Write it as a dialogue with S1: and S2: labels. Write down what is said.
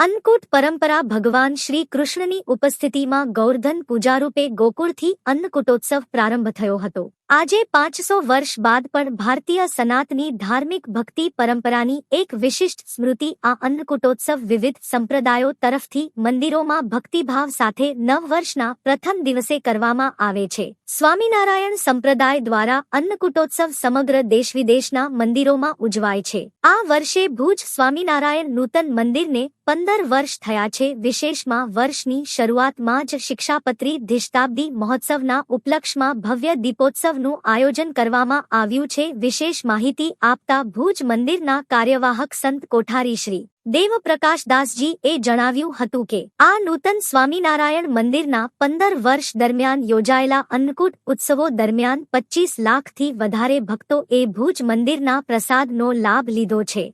S1: અન્નકૂટ પરંપરા ભગવાન શ્રી કૃષ્ણની ઉપસ્થિતિમાં ગૌરધન પૂજારૂપે ગોકુળથી અન્નકૂટોત્સવ પ્રારંભ થયો હતો. આજે પાંચસો વર્ષ બાદ પણ ભારતીય સનાતની ધાર્મિક ભક્તિ પરંપરાની એક વિશિષ્ટ સ્મૃતિ આ અન્નકૂટોત્સવ વિવિધ સંપ્રદાયો તરફથી મંદિરોમાં ભક્તિભાવ સાથે નવ વર્ષના પ્રથમ દિવસે કરવામાં આવે છે. સ્વામિનારાયણ સંપ્રદાય દ્વારા અન્નકૂટોત્સવ સમગ્ર દેશ વિદેશના મંદિરોમાં ઉજવાય છે. આ વર્ષે ભુજ સ્વામિનારાયણ નૂતન મંદિરને પંદર વર્ષ થયા છે. વિશેષમાં વર્ષની શરૂઆતમાં જ શિક્ષાપત્રી દિશતાબ્દી મહોત્સવના ઉપલક્ષમાં ભવ્ય દીપોત્સવનું આયોજન કરવામાં આવ્યું છે. વિશેષ માહિતી આપતા ભુજ મંદિરના કાર્યવાહક સંત કોઠારી શ્રી દેવપ્રકાશદાસજી એ જણાવ્યું હતું કે, આ નૂતન સ્વામિનારાયણ મંદિરના પંદર વર્ષ દરમિયાન યોજાયેલા અન્નકૂટ ઉત્સવો દરમિયાન પચીસ લાખથી વધારે ભક્તો એ ભુજ મંદિરના પ્રસાદનો લાભ લીધો છે.